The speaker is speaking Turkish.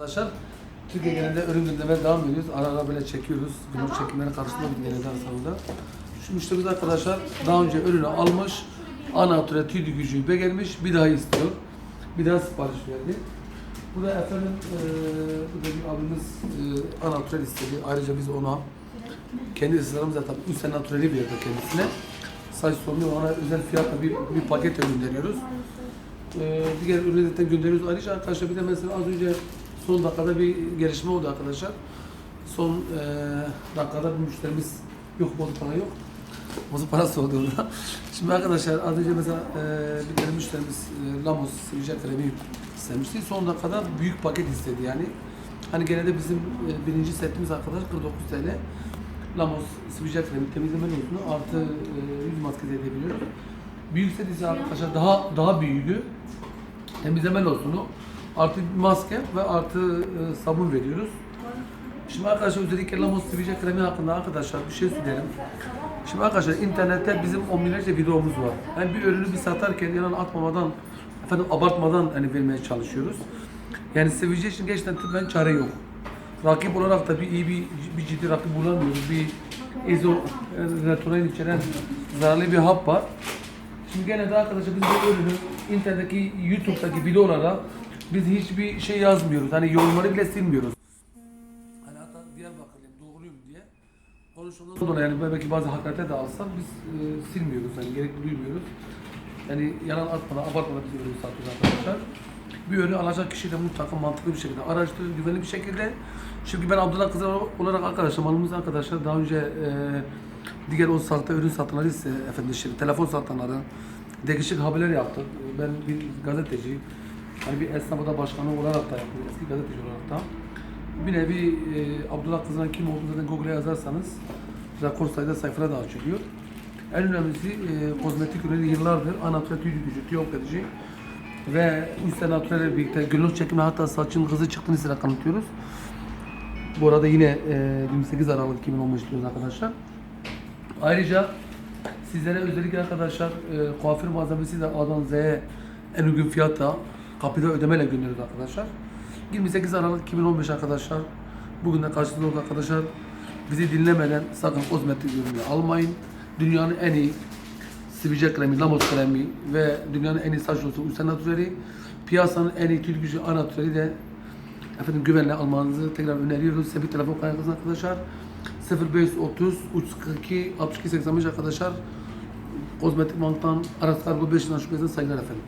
Arkadaşlar Türkiye genelinde ürün gündemine devam ediyoruz. Ara ara böyle çekiyoruz. Vlog çekimleri karşısında bir genelde arasında. Şu müşterimiz arkadaşlar daha önce ürünü almış. Ana türe tüydü gücü gelmiş. Bir daha istiyor. Bir daha sipariş verdi. Bu da efendim eee bu da bir abimiz eee ana türel istedi. Ayrıca biz ona kendi ısrarımızla tabii 3 sene natureli verdi kendisine. Saç sorunu ona özel fiyatla bir, bir paket gönderiyoruz. Ee, diğer ürünleri zaten gönderiyoruz. Ayrıca arkadaşlar bir de mesela az önce son dakikada bir gelişme oldu arkadaşlar. Son e, dakikada bir müşterimiz yok bozuk para yok. Bozuk parası oldu orada. Şimdi arkadaşlar az önce mesela e, bir tane müşterimiz e, Lamos sivilce kremi istemişti. Son dakikada büyük paket istedi yani. Hani genelde bizim e, birinci setimiz arkadaş 49 TL. Lamos sivilce kremi temizleme losunu artı e, yüz maskesi edebiliyoruz. Büyük set ise arkadaşlar daha daha büyüğü temizleme losunu artı bir maske ve artı e, sabun veriyoruz. Şimdi arkadaşlar özellikle Lamos sivilce kremi hakkında arkadaşlar bir şey söyleyelim. Şimdi arkadaşlar internette bizim on binlerce videomuz var. Yani bir ürünü bir satarken yalan atmamadan, efendim abartmadan hani vermeye çalışıyoruz. Yani sivilce için gerçekten tıbben çare yok. Rakip olarak da bir iyi bir, bir ciddi rakip bulamıyoruz. Bir izoretroin içeren zararlı bir hap var. Şimdi gene de arkadaşlar biz bu ürünü internetteki YouTube'daki videolara biz hiçbir şey yazmıyoruz. Hani yorumları bile silmiyoruz. Hani hatta Diyarbakırlıyım, doğruyum diye konuşulduğundan dolayı yani belki bazı hakarete de alsam biz e, silmiyoruz. Yani gerek duymuyoruz. Yani yalan atmadan, abartmadan biz ürünü satıyoruz arkadaşlar. Bir ürünü alacak kişi de mutlaka mantıklı bir şekilde araştırır, güvenli bir şekilde. Çünkü ben Abdullah Kızlar olarak arkadaşlar, malımız arkadaşlar daha önce e, diğer o sahte ürün satanları ise efendim işte telefon satanları, değişik haberler yaptık. Ben bir gazeteciyim. Hani bir esnafı başkanı olarak da yaptım, eski gazeteci olarak da. Bir nevi e, Abdullah Kızılan kim olduğunu zaten Google'a yazarsanız rekor sayıda sayfalar da açılıyor. En önemlisi e, kozmetik ürünü yıllardır anatomi tüy gücü, yok edici ve üstte natürelle birlikte gönül çekimi hatta saçın hızı çıktığını size kanıtıyoruz. Bu arada yine e, 28 Aralık 2015 diyoruz arkadaşlar. Ayrıca sizlere özellikle arkadaşlar e, kuaför malzemesi de A'dan Z'ye en uygun fiyatta kapıda ödemeyle gönderiyoruz arkadaşlar. 28 Aralık 2015 arkadaşlar. Bugün de karşınızda oldu arkadaşlar. Bizi dinlemeden sakın kozmetik ürünü almayın. Dünyanın en iyi sivilce kremi, lamos kremi ve dünyanın en iyi saç losyonu Usta Naturali. Piyasanın en iyi tül gücü A Naturali de efendim güvenle almanızı tekrar öneriyoruz. Size bir telefon kaydınız arkadaşlar. 0530 342 62 85 arkadaşlar. Kozmetik Bank'tan Aras Kargo 5 şubesinden saygılar efendim.